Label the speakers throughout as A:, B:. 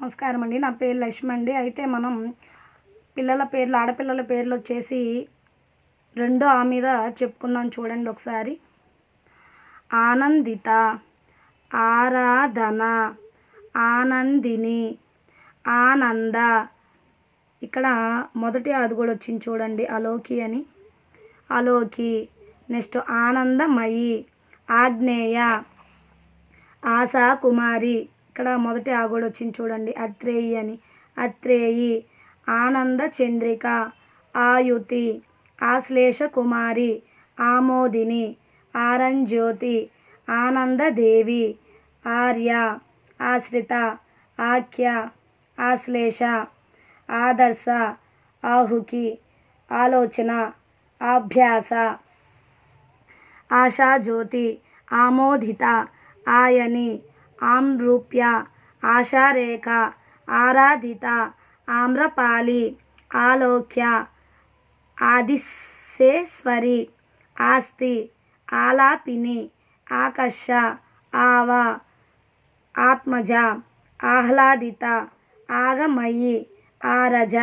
A: నమస్కారం అండి. నా పేరు లక్ష్మి అండి. అయితే మనం పిల్లల పేర్లు ఆడపిల్లల పేర్లు వచ్చేసి రెండో ఆ మీద చెప్పుకుందాం చూడండి ఒకసారి. ఆనందిత ఆరాధన ఆనందిని ఆనంద. ఇక్కడ మొదటి అది కూడా వచ్చింది చూడండి అలోకి అని. అలోకి. నెక్స్ట్ ఆనందమయి ఆగ్నేయ ఆశా కుమారి ఇక్కడ మొదటి ఆగోడు వచ్చింది చూడండి. అత్రేయి అని. అత్రేయి ఆనంద చంద్రిక ఆయుతి ఆశ్లేష కుమారి ఆమోదిని ఆరంజ్యోతి ఆనందదేవి ఆర్య ఆశ్రిత ఆఖ్య ఆశ్లేష ఆదర్శ ఆహుకి ఆలోచన అభ్యాస ఆశాజ్యోతి ఆమోదిత ఆయని ఆమ్రూప్య ఆశారేఖ ఆరాధిత ఆమ్రపాలి ఆలోక్య ఆదిశేశ్వరి ఆస్తి ఆలాపిని ఆకర్ష ఆవ ఆత్మజ ఆహ్లాదిత ఆగమయి ఆరజ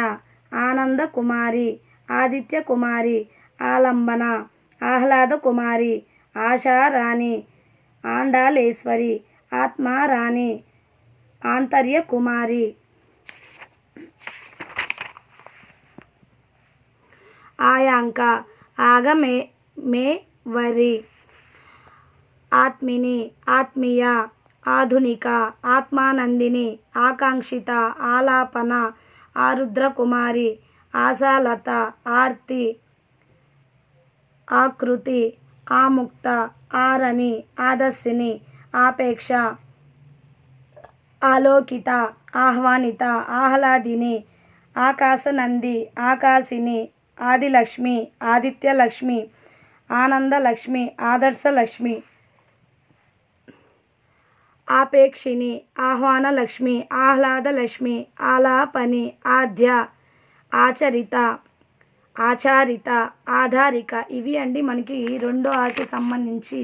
A: ఆనంద కుమారి ఆదిత్య కుమారి ఆలంబన ఆహ్లాద కుమారి ఆశారాణి ఆండాలేశ్వరి ఆత్మారాణి. ఆంతర్య కుమారి ఆయాంక. ఆగమే మే వరి. ఆత్మిని. ఆత్మీయ. ఆధునిక. ఆత్మానందిని. ఆకాంక్షిత. ఆలాపన. ఆరుద్ర కుమారి ఆశాలత. ఆర్తి. ఆకృతి. ఆముక్త. ఆరని ఆదర్శిని ఆపేక్ష ఆలోకిత ఆహ్వానిత ఆహ్లాదిని ఆకాశనంది ఆకాశిని ఆదిలక్ష్మి ఆదిత్యలక్ష్మి ఆనందలక్ష్మి ఆదర్శలక్ష్మి ఆపేక్షిని ఆహ్వానలక్ష్మి ఆహ్లాదలక్ష్మి ఆలాపని ఆద్య ఆచరిత ఆచారిత ఆధారిక. ఇవి అండి మనకి రెండో ఆకి సంబంధించి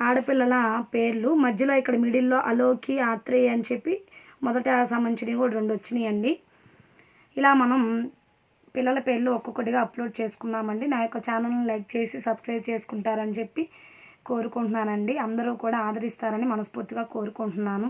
A: ఆడపిల్లల పేర్లు. మధ్యలో ఇక్కడ మిడిల్లో అలోకి ఆత్రేయ అని చెప్పి మొదట సంబంధించినవి కూడా రెండు వచ్చినాయండి. ఇలా మనం పిల్లల పేర్లు ఒక్కొక్కటిగా అప్లోడ్ చేసుకున్నామండి నా యొక్క ఛానల్ని లైక్ చేసి సబ్స్క్రైబ్ చేసుకుంటారని చెప్పి కోరుకుంటున్నానండి. అందరూ కూడా ఆదరిస్తారని మనస్ఫూర్తిగా కోరుకుంటున్నాను.